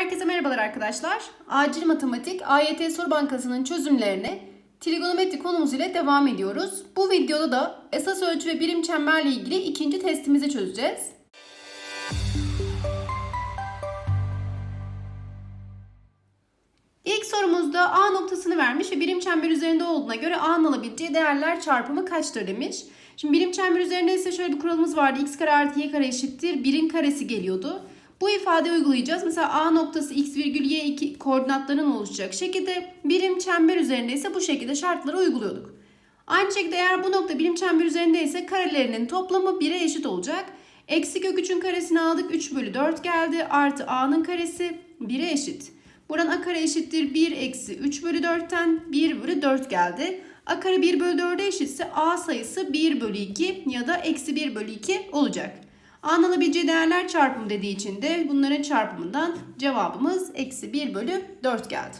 Herkese merhabalar arkadaşlar. Acil Matematik AYT Soru Bankası'nın çözümlerine trigonometri konumuz ile devam ediyoruz. Bu videoda da esas ölçü ve birim çemberle ilgili ikinci testimizi çözeceğiz. İlk sorumuzda A noktasını vermiş ve birim çember üzerinde olduğuna göre A'nın alabileceği değerler çarpımı kaçtır demiş. Şimdi birim çember üzerinde ise şöyle bir kuralımız vardı. X kare artı Y kare eşittir. 1'in karesi geliyordu. Bu ifadeyi uygulayacağız. Mesela A noktası x virgül y 2 koordinatlarının oluşacak şekilde birim çember üzerinde ise bu şekilde şartları uyguluyorduk. Aynı şekilde eğer bu nokta birim çember üzerinde ise karelerinin toplamı 1'e eşit olacak. Eksi kök 3'ün karesini aldık 3 bölü 4 geldi artı a'nın karesi 1'e eşit. Buradan a kare eşittir 1 eksi 3 bölü 4'ten 1 bölü 4 geldi. A kare 1 bölü 4'e eşitse a sayısı 1 bölü 2 ya da eksi 1 bölü 2 olacak. A'nın değerler çarpımı dediği için de bunların çarpımından cevabımız eksi 1 bölü 4 geldi.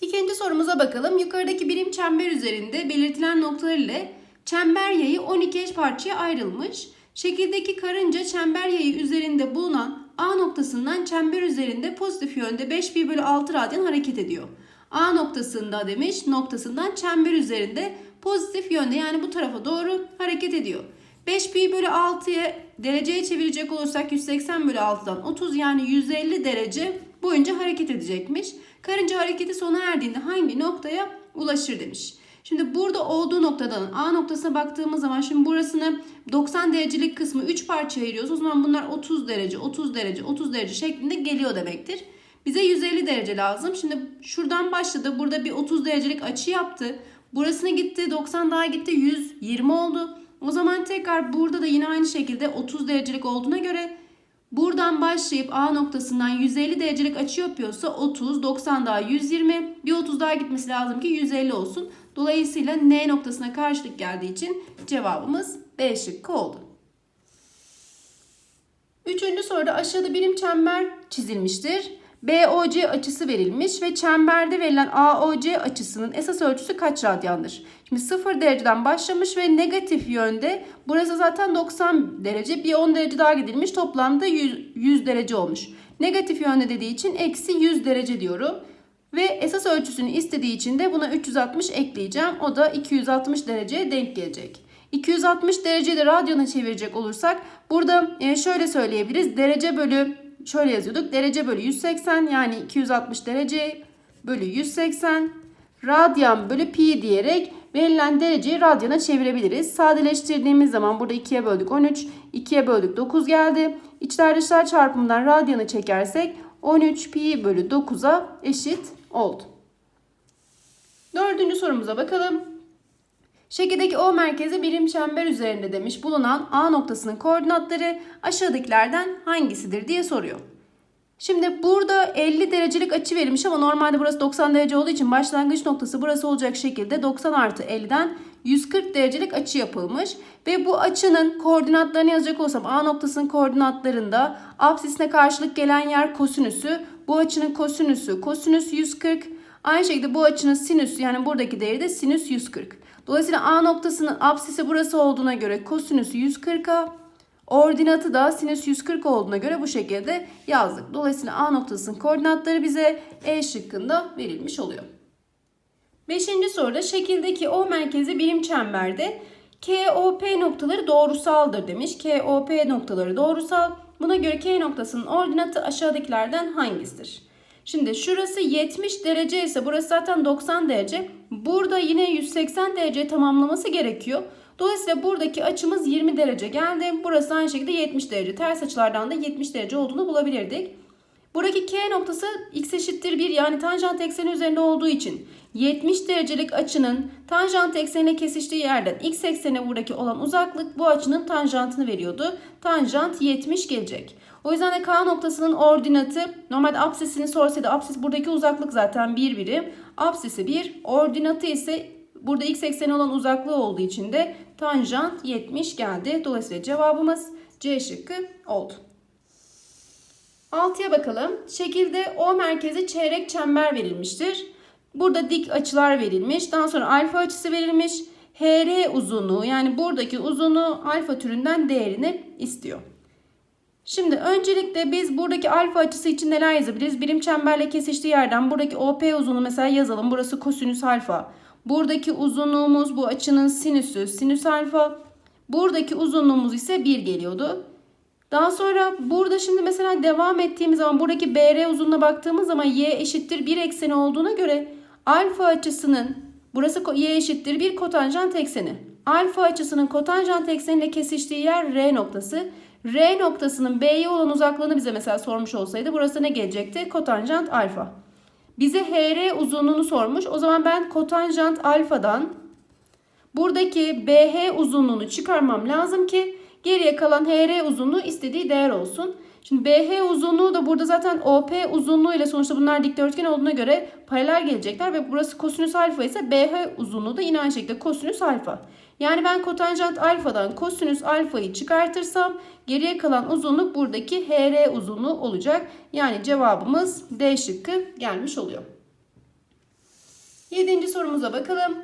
İkinci sorumuza bakalım. Yukarıdaki birim çember üzerinde belirtilen noktalar ile çember yayı 12 eş parçaya ayrılmış. Şekildeki karınca çember yayı üzerinde bulunan A noktasından çember üzerinde pozitif yönde 5 pi bölü 6 radyan hareket ediyor. A noktasında demiş noktasından çember üzerinde pozitif yönde yani bu tarafa doğru hareket ediyor. 5 pi bölü 6'ya dereceye çevirecek olursak 180 bölü 6'dan 30 yani 150 derece boyunca hareket edecekmiş. Karınca hareketi sona erdiğinde hangi noktaya ulaşır demiş. Şimdi burada olduğu noktadan A noktasına baktığımız zaman şimdi burasını 90 derecelik kısmı 3 parça ayırıyoruz. O zaman bunlar 30 derece, 30 derece, 30 derece şeklinde geliyor demektir. Bize 150 derece lazım. Şimdi şuradan başladı. Burada bir 30 derecelik açı yaptı. Burasına gitti. 90 daha gitti. 120 oldu. O zaman tekrar burada da yine aynı şekilde 30 derecelik olduğuna göre buradan başlayıp A noktasından 150 derecelik açı yapıyorsa 30, 90 daha 120, bir 30 daha gitmesi lazım ki 150 olsun. Dolayısıyla N noktasına karşılık geldiği için cevabımız B şıkkı oldu. Üçüncü soruda aşağıda birim çember çizilmiştir. BOC açısı verilmiş ve çemberde verilen AOC açısının esas ölçüsü kaç radyandır? Şimdi 0 dereceden başlamış ve negatif yönde burası zaten 90 derece bir 10 derece daha gidilmiş toplamda 100, 100 derece olmuş. Negatif yönde dediği için eksi 100 derece diyorum. Ve esas ölçüsünü istediği için de buna 360 ekleyeceğim. O da 260 dereceye denk gelecek. 260 dereceyi de radyona çevirecek olursak burada e, şöyle söyleyebiliriz. Derece bölü şöyle yazıyorduk. Derece bölü 180 yani 260 derece bölü 180 radyan bölü pi diyerek verilen dereceyi radyana çevirebiliriz. Sadeleştirdiğimiz zaman burada 2'ye böldük 13, 2'ye böldük 9 geldi. İçler dışlar çarpımından radyanı çekersek 13 pi bölü 9'a eşit oldu. Dördüncü sorumuza bakalım. Şekildeki O merkezi birim çember üzerinde demiş bulunan A noktasının koordinatları aşağıdakilerden hangisidir diye soruyor. Şimdi burada 50 derecelik açı verilmiş ama normalde burası 90 derece olduğu için başlangıç noktası burası olacak şekilde 90 artı 50'den 140 derecelik açı yapılmış. Ve bu açının koordinatlarını yazacak olsam A noktasının koordinatlarında apsisine karşılık gelen yer kosinüsü. Bu açının kosinüsü kosinüs 140. Aynı şekilde bu açının sinüsü yani buradaki değeri de sinüs 140. Dolayısıyla A noktasının apsisi burası olduğuna göre kosinüsü 140'a, ordinatı da sinüs 140 olduğuna göre bu şekilde yazdık. Dolayısıyla A noktasının koordinatları bize E şıkkında verilmiş oluyor. Beşinci soruda şekildeki O merkezi birim çemberde KOP noktaları doğrusaldır demiş. KOP noktaları doğrusal. Buna göre K noktasının ordinatı aşağıdakilerden hangisidir? Şimdi şurası 70 derece ise burası zaten 90 derece. Burada yine 180 derece tamamlaması gerekiyor. Dolayısıyla buradaki açımız 20 derece geldi. Burası aynı şekilde 70 derece. Ters açılardan da 70 derece olduğunu bulabilirdik. Buradaki K noktası x eşittir 1 yani tanjant ekseni üzerinde olduğu için 70 derecelik açının tanjant eksenine kesiştiği yerden x eksene buradaki olan uzaklık bu açının tanjantını veriyordu. Tanjant 70 gelecek. O yüzden de K noktasının ordinatı normalde apsisini sorsaydı apsis buradaki uzaklık zaten 1 birim. Apsisi 1, ordinatı ise burada x ekseni olan uzaklığı olduğu için de tanjant 70 geldi. Dolayısıyla cevabımız C şıkkı oldu. 6'ya bakalım. Şekilde O merkezi çeyrek çember verilmiştir. Burada dik açılar verilmiş. Daha sonra alfa açısı verilmiş. HR uzunluğu yani buradaki uzunluğu alfa türünden değerini istiyor. Şimdi öncelikle biz buradaki alfa açısı için neler yazabiliriz? Birim çemberle kesiştiği yerden buradaki OP uzunluğu mesela yazalım. Burası kosinüs alfa. Buradaki uzunluğumuz bu açının sinüsü sinüs alfa. Buradaki uzunluğumuz ise 1 geliyordu. Daha sonra burada şimdi mesela devam ettiğimiz zaman buradaki BR uzunluğuna baktığımız zaman y eşittir 1 ekseni olduğuna göre alfa açısının burası y eşittir 1 kotanjant ekseni. Alfa açısının kotanjant ekseniyle kesiştiği yer R noktası. R noktasının B'ye olan uzaklığını bize mesela sormuş olsaydı burası ne gelecekti? Kotanjant alfa. Bize HR uzunluğunu sormuş. O zaman ben kotanjant alfadan buradaki BH uzunluğunu çıkarmam lazım ki geriye kalan HR uzunluğu istediği değer olsun. Şimdi BH uzunluğu da burada zaten OP uzunluğu ile sonuçta bunlar dikdörtgen olduğuna göre paralel gelecekler ve burası kosinüs alfa ise BH uzunluğu da yine aynı şekilde kosinüs alfa. Yani ben kotanjant alfadan kosinüs alfayı çıkartırsam geriye kalan uzunluk buradaki HR uzunluğu olacak. Yani cevabımız D şıkkı gelmiş oluyor. Yedinci sorumuza bakalım.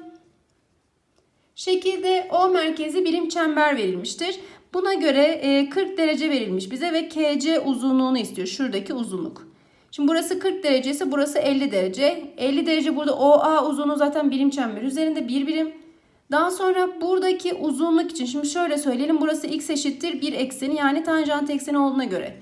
Şekilde O merkezi birim çember verilmiştir. Buna göre 40 derece verilmiş bize ve KC uzunluğunu istiyor. Şuradaki uzunluk. Şimdi burası 40 derece ise burası 50 derece. 50 derece burada OA uzunluğu zaten birim çember üzerinde bir birim. Daha sonra buradaki uzunluk için şimdi şöyle söyleyelim. Burası x eşittir 1 ekseni yani tanjant ekseni olduğuna göre.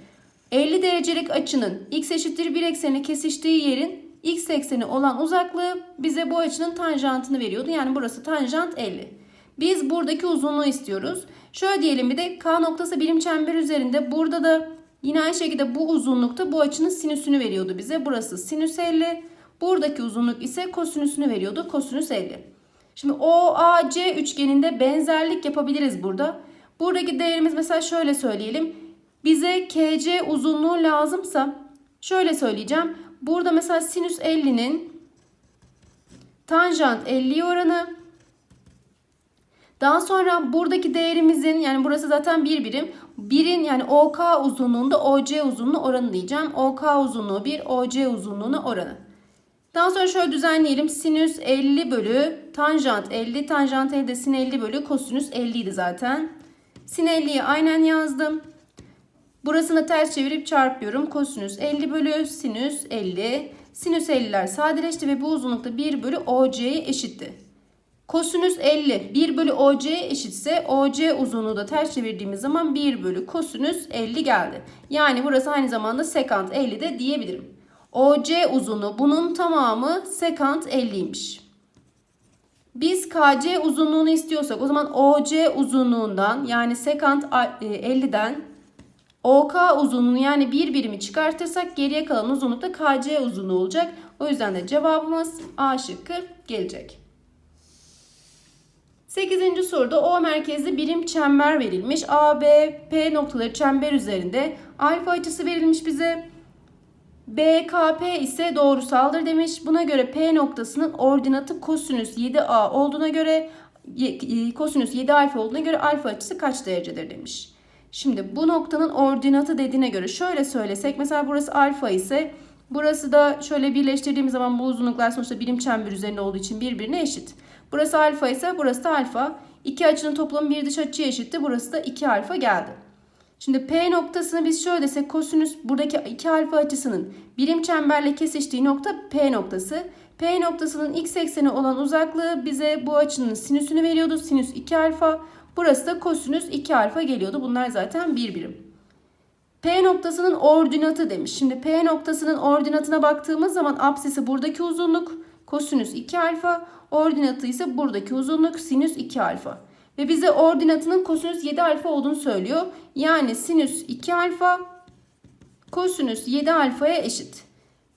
50 derecelik açının x eşittir 1 ekseni kesiştiği yerin x ekseni olan uzaklığı bize bu açının tanjantını veriyordu. Yani burası tanjant 50. Biz buradaki uzunluğu istiyoruz. Şöyle diyelim bir de K noktası birim çember üzerinde. Burada da yine aynı şekilde bu uzunlukta bu açının sinüsünü veriyordu bize. Burası sinüs 50. Buradaki uzunluk ise kosinüsünü veriyordu. Kosinüs 50. Şimdi OAC üçgeninde benzerlik yapabiliriz burada. Buradaki değerimiz mesela şöyle söyleyelim. Bize KC uzunluğu lazımsa şöyle söyleyeceğim. Burada mesela sinüs 50'nin tanjant 50 oranı daha sonra buradaki değerimizin yani burası zaten bir birim. Birin yani OK uzunluğunda OC uzunluğu oranı diyeceğim. OK uzunluğu 1, OC uzunluğuna oranı. Daha sonra şöyle düzenleyelim. Sinüs 50 bölü tanjant 50. Tanjant 50 de sin 50 bölü kosinüs 50 idi zaten. Sin 50'yi aynen yazdım. Burasını ters çevirip çarpıyorum. Kosinüs 50 bölü sinüs 50. Sinüs 50'ler sadeleşti ve bu uzunlukta 1 bölü OC'ye eşitti. Kosinüs 50 1 bölü OC eşitse OC uzunluğu da ters çevirdiğimiz zaman 1 bölü kosinüs 50 geldi. Yani burası aynı zamanda sekant 50 de diyebilirim. OC uzunluğu bunun tamamı sekant 50'ymiş. Biz KC uzunluğunu istiyorsak o zaman OC uzunluğundan yani sekant 50'den OK uzunluğunu yani bir birimi çıkartırsak geriye kalan uzunluk da KC uzunluğu olacak. O yüzden de cevabımız A şıkkı gelecek. 8. soruda O merkezli birim çember verilmiş. A, B, P noktaları çember üzerinde. Alfa açısı verilmiş bize. BKP ise doğrusaldır demiş. Buna göre P noktasının ordinatı kosinüs 7A olduğuna göre kosinüs 7 alfa olduğuna göre alfa açısı kaç derecedir demiş. Şimdi bu noktanın ordinatı dediğine göre şöyle söylesek mesela burası alfa ise burası da şöyle birleştirdiğimiz zaman bu uzunluklar sonuçta birim çember üzerinde olduğu için birbirine eşit. Burası alfa ise burası da alfa. İki açının toplamı bir dış açıya eşitti. Burası da 2 alfa geldi. Şimdi P noktasını biz şöyle desek kosinüs buradaki 2 alfa açısının birim çemberle kesiştiği nokta P noktası. P noktasının x ekseni olan uzaklığı bize bu açının sinüsünü veriyordu. Sinüs 2 alfa. Burası da kosinüs 2 alfa geliyordu. Bunlar zaten bir birim. P noktasının ordinatı demiş. Şimdi P noktasının ordinatına baktığımız zaman apsisi buradaki uzunluk kosinüs 2 alfa. Ordinatı ise buradaki uzunluk sinüs 2 alfa. Ve bize ordinatının kosinüs 7 alfa olduğunu söylüyor. Yani sinüs 2 alfa kosinüs 7 alfaya eşit.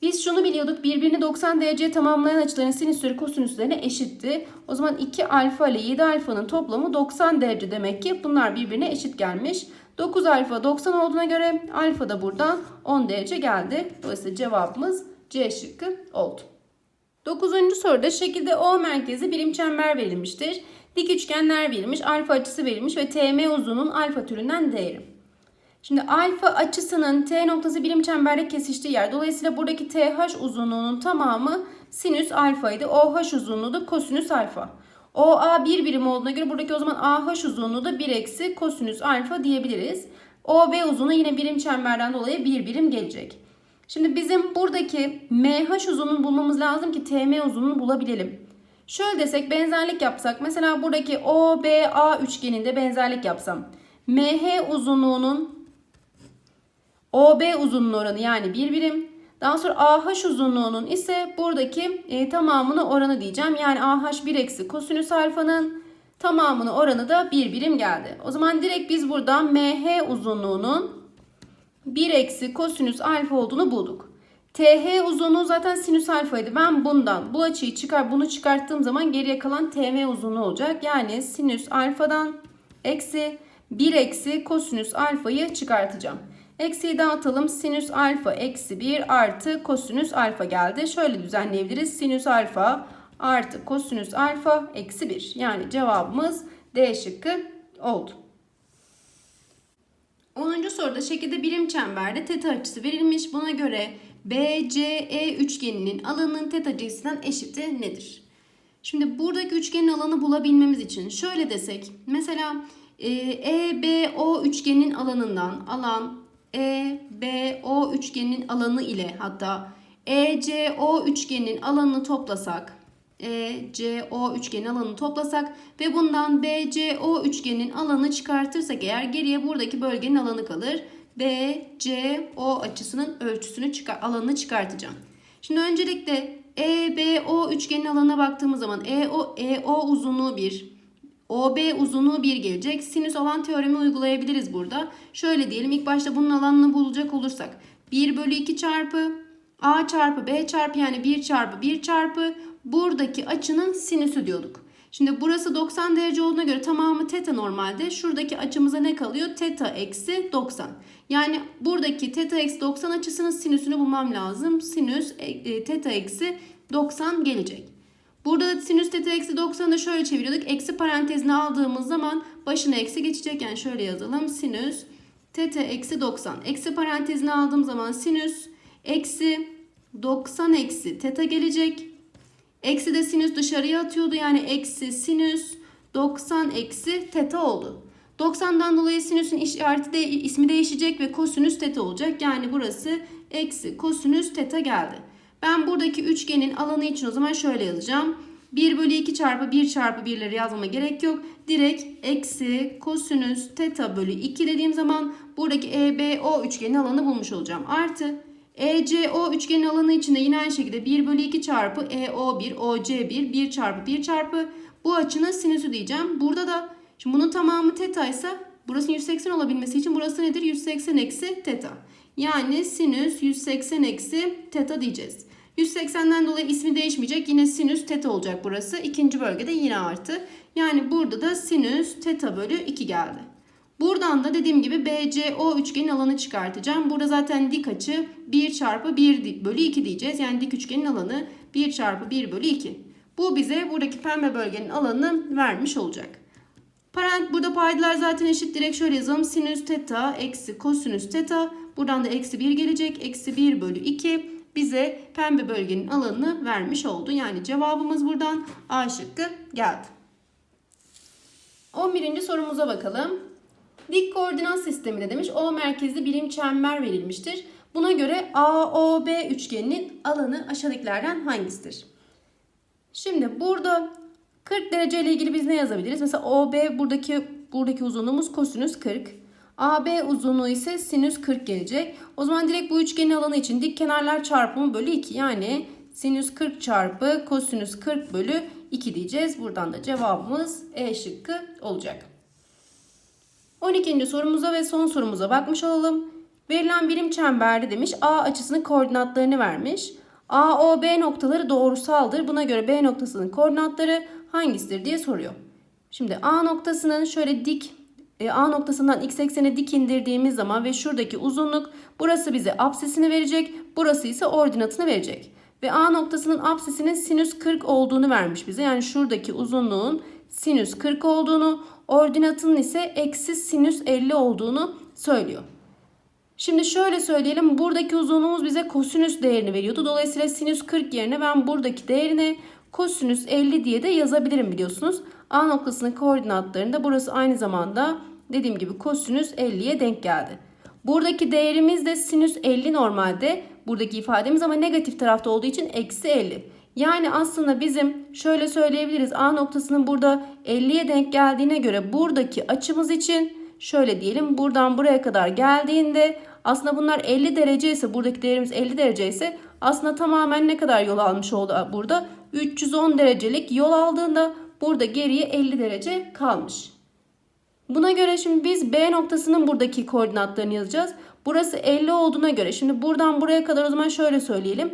Biz şunu biliyorduk. Birbirini 90 dereceye tamamlayan açıların sinüsleri kosinüslerine eşitti. O zaman 2 alfa ile 7 alfanın toplamı 90 derece demek ki bunlar birbirine eşit gelmiş. 9 alfa 90 olduğuna göre alfa da buradan 10 derece geldi. Dolayısıyla cevabımız C şıkkı oldu. Dokuzuncu soruda şekilde O merkezi birim çember verilmiştir. Dik üçgenler verilmiş, alfa açısı verilmiş ve TM uzunluğun alfa türünden değeri. Şimdi alfa açısının T noktası birim çemberde kesiştiği yer. Dolayısıyla buradaki TH uzunluğunun tamamı sinüs alfaydı. OH uzunluğu da kosinüs alfa. OA bir birim olduğuna göre buradaki o zaman AH uzunluğu da 1 eksi kosinüs alfa diyebiliriz. OB uzunluğu yine birim çemberden dolayı bir birim gelecek. Şimdi bizim buradaki MH uzunluğunu bulmamız lazım ki TM uzunluğunu bulabilelim. Şöyle desek benzerlik yapsak mesela buradaki OBA üçgeninde benzerlik yapsam. MH uzunluğunun OB uzunluğu oranı yani bir birim. Daha sonra AH uzunluğunun ise buradaki e, tamamını oranı diyeceğim. Yani AH 1 eksi kosinüs alfanın tamamını oranı da bir birim geldi. O zaman direkt biz buradan MH uzunluğunun 1 eksi kosinüs alfa olduğunu bulduk. TH uzunluğu zaten sinüs alfaydı. Ben bundan bu açıyı çıkar bunu çıkarttığım zaman geriye kalan TM uzunluğu olacak. Yani sinüs alfadan eksi 1 eksi kosinüs alfayı çıkartacağım. Eksiyi dağıtalım. Sinüs alfa eksi 1 artı kosinüs alfa geldi. Şöyle düzenleyebiliriz. Sinüs alfa artı kosinüs alfa eksi 1. Yani cevabımız D şıkkı oldu. 10. soruda şekilde birim çemberde teta açısı verilmiş. Buna göre BCE üçgeninin alanının teta cinsinden eşiti nedir? Şimdi buradaki üçgenin alanı bulabilmemiz için şöyle desek. Mesela e, EBO üçgenin alanından alan EBO üçgenin alanı ile hatta ECO üçgenin alanını toplasak ECO üçgenin alanını toplasak ve bundan BCO üçgenin alanı çıkartırsak eğer geriye buradaki bölgenin alanı kalır. BCO açısının ölçüsünü çıkar, alanını çıkartacağım. Şimdi öncelikle EBO üçgenin alanına baktığımız zaman EO, EO uzunluğu 1, OB uzunluğu 1 gelecek. Sinüs alan teoremi uygulayabiliriz burada. Şöyle diyelim ilk başta bunun alanını bulacak olursak 1 bölü 2 çarpı A çarpı B çarpı yani 1 çarpı 1 çarpı buradaki açının sinüsü diyorduk. Şimdi burası 90 derece olduğuna göre tamamı teta normalde. Şuradaki açımıza ne kalıyor? Teta eksi 90. Yani buradaki teta eksi 90 açısının sinüsünü bulmam lazım. Sinüs e, teta eksi 90 gelecek. Burada da sinüs teta eksi 90'ı şöyle çeviriyorduk. Eksi parantezine aldığımız zaman başına eksi geçecek. Yani şöyle yazalım. Sinüs teta eksi 90. Eksi parantezine aldığım zaman sinüs eksi 90 eksi teta gelecek. Eksi de sinüs dışarıya atıyordu. Yani eksi sinüs 90 eksi teta oldu. 90'dan dolayı sinüsün işareti de ismi değişecek ve kosinüs teta olacak. Yani burası eksi kosinüs teta geldi. Ben buradaki üçgenin alanı için o zaman şöyle yazacağım. 1 bölü 2 çarpı 1 çarpı 1'leri yazmama gerek yok. Direkt eksi kosinüs teta bölü 2 dediğim zaman buradaki EBO üçgenin alanı bulmuş olacağım. Artı ECO üçgenin alanı için de yine aynı şekilde 1 bölü 2 çarpı EO1, OC1, 1 çarpı 1 çarpı bu açının sinüsü diyeceğim. Burada da şimdi bunun tamamı teta ise burası 180 olabilmesi için burası nedir? 180 eksi teta. Yani sinüs 180 eksi teta diyeceğiz. 180'den dolayı ismi değişmeyecek. Yine sinüs teta olacak burası. İkinci bölgede yine artı. Yani burada da sinüs teta bölü 2 geldi. Buradan da dediğim gibi BCO üçgenin alanı çıkartacağım. Burada zaten dik açı 1 çarpı 1 bölü 2 diyeceğiz. Yani dik üçgenin alanı 1 çarpı 1 bölü 2. Bu bize buradaki pembe bölgenin alanını vermiş olacak. Parant burada paydalar zaten eşit. Direkt şöyle yazalım. Sinüs teta eksi kosinüs teta. Buradan da eksi 1 gelecek. Eksi 1 bölü 2 bize pembe bölgenin alanını vermiş oldu. Yani cevabımız buradan A şıkkı geldi. 11. sorumuza bakalım. Dik koordinat sisteminde demiş O merkezli birim çember verilmiştir. Buna göre AOB üçgeninin alanı aşağıdakilerden hangisidir? Şimdi burada 40 derece ile ilgili biz ne yazabiliriz? Mesela OB buradaki buradaki uzunluğumuz kosinüs 40. AB uzunluğu ise sinüs 40 gelecek. O zaman direkt bu üçgenin alanı için dik kenarlar çarpımı bölü 2. Yani sinüs 40 çarpı kosinüs 40 bölü 2 diyeceğiz. Buradan da cevabımız E şıkkı olacak. 12. sorumuza ve son sorumuza bakmış olalım. Verilen birim çemberde demiş A açısının koordinatlarını vermiş. A, O, B noktaları doğrusaldır. Buna göre B noktasının koordinatları hangisidir diye soruyor. Şimdi A noktasının şöyle dik e, A noktasından x eksene dik indirdiğimiz zaman ve şuradaki uzunluk burası bize absesini verecek. Burası ise ordinatını verecek. Ve A noktasının absesinin sinüs 40 olduğunu vermiş bize. Yani şuradaki uzunluğun sinüs 40 olduğunu, ordinatının ise eksi sinüs 50 olduğunu söylüyor. Şimdi şöyle söyleyelim. Buradaki uzunluğumuz bize kosinüs değerini veriyordu. Dolayısıyla sinüs 40 yerine ben buradaki değerini kosinüs 50 diye de yazabilirim biliyorsunuz. A noktasının koordinatlarında burası aynı zamanda dediğim gibi kosinüs 50'ye denk geldi. Buradaki değerimiz de sinüs 50 normalde. Buradaki ifademiz ama negatif tarafta olduğu için eksi 50. Yani aslında bizim şöyle söyleyebiliriz. A noktasının burada 50'ye denk geldiğine göre buradaki açımız için şöyle diyelim. Buradan buraya kadar geldiğinde aslında bunlar 50 derece ise buradaki değerimiz 50 derece ise aslında tamamen ne kadar yol almış oldu burada? 310 derecelik yol aldığında burada geriye 50 derece kalmış. Buna göre şimdi biz B noktasının buradaki koordinatlarını yazacağız. Burası 50 olduğuna göre şimdi buradan buraya kadar o zaman şöyle söyleyelim.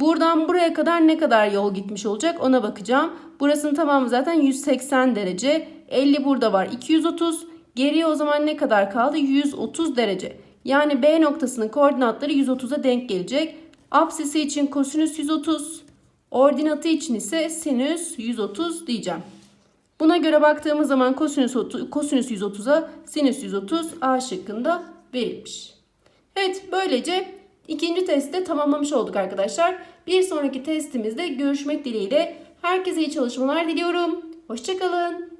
Buradan buraya kadar ne kadar yol gitmiş olacak ona bakacağım. Burasının tamamı zaten 180 derece. 50 burada var 230. Geriye o zaman ne kadar kaldı? 130 derece. Yani B noktasının koordinatları 130'a denk gelecek. Apsisi için kosinüs 130. Ordinatı için ise sinüs 130 diyeceğim. Buna göre baktığımız zaman kosinüs, kosinüs 130'a sinüs 130 A şıkkında verilmiş. Evet böylece ikinci testi de tamamlamış olduk arkadaşlar. Bir sonraki testimizde görüşmek dileğiyle herkese iyi çalışmalar diliyorum. Hoşçakalın.